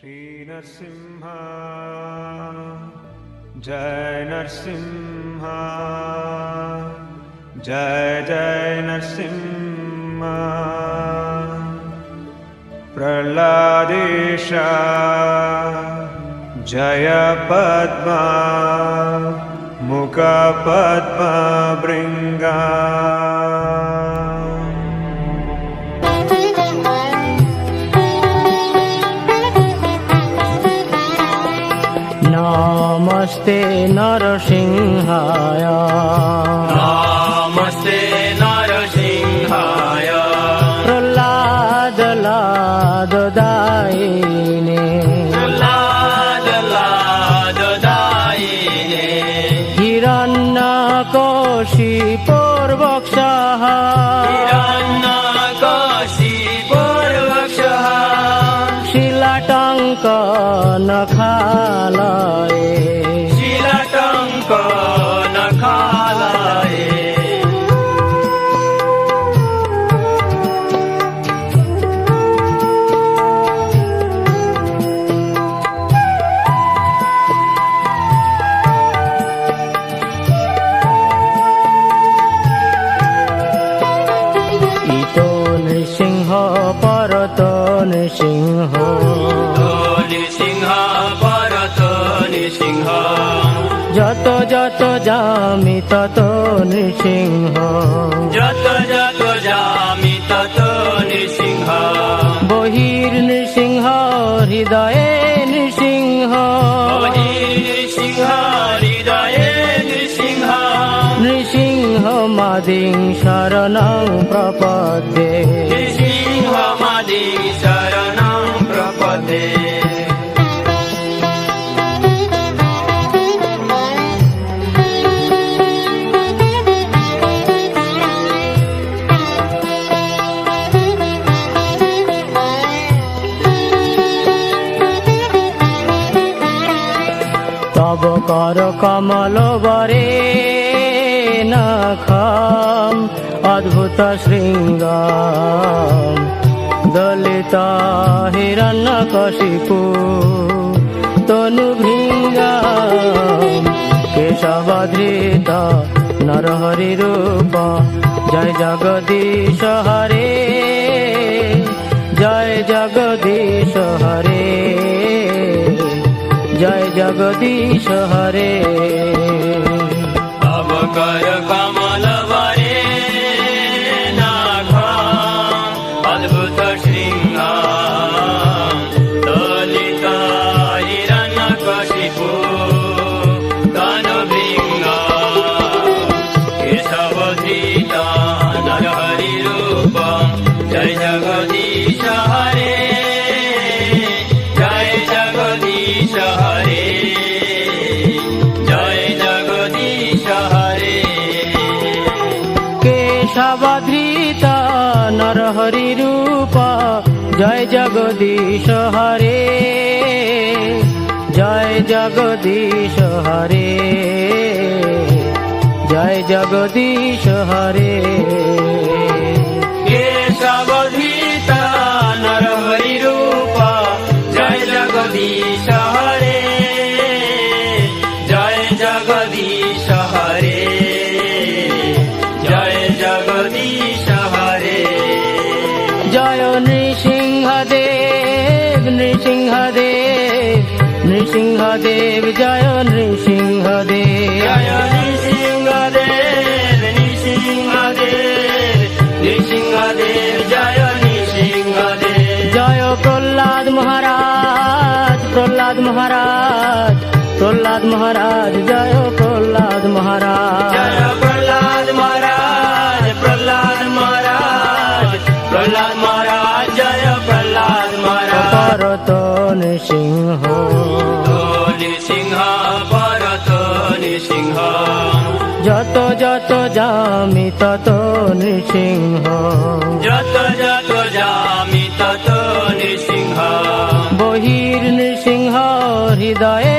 श्रीनरसिंह। जय नरसिंह। जय जय नरसिंह। प्रह्लादेश। जय पद्मा। নমস্তে নরসিংহায় নমস্তে নরসিংহায় প্রহ্লাদ লাদ দায়িনে প্রহ্লাদ লাদ দায়িনে হিরণ্য কোশি নৃসিংহ পরত নৃসিংহ নৃসিংহ ভরত নৃসিংহ যত যত যামি তত নৃসিংহ যত যত যামি তত নৃসিংহ বহির নৃসিংহ হৃদয়ে নৃসিংহ নৃসিংহ হৃদয়ে নৃসিংহ নৃসিংহ মাদিং শরণং প্রপদ্যে। কর কমল বরে নখম অদ্ভুত শৃঙ্গ হিরণ্য কশিপু তনু ভৃঙ্গ কেশবধৃত নরহরি রূপ, জয় জগদীশ হরে, জয় জগদীশ হরে, জয় জগদীশ হরে। তব কর কেশবধৃত নরহরি রূপ। জয় জগদীশ, হরে। জয় জগদীশ, হরে। জয় জগদীশ, হরে। কেশবধৃত, নরহরি রূপ। জয় জগদীশ, হরে। জয় জগদীশ, হরে। নৃসিংহদেব নৃসিংহদেব জয় নৃসিংহদেব। জয় নৃসিংহদেব নৃসিংহদেব নৃসিংহদেব জয় নৃসিংহদেব। জয় প্রহ্লাদ মহারাজ প্রহ্লাদ মহারাজ প্রহ্লাদ মহারাজ জয় প্রহ্লাদ মহারাজ। পরতন সিংহ। সিংহ পরতন সিংহ। যত যত জামি তত নৃসিংহ। যত যত জামি তত নৃসিংহ। বহির নৃসিংহ হৃদয়ে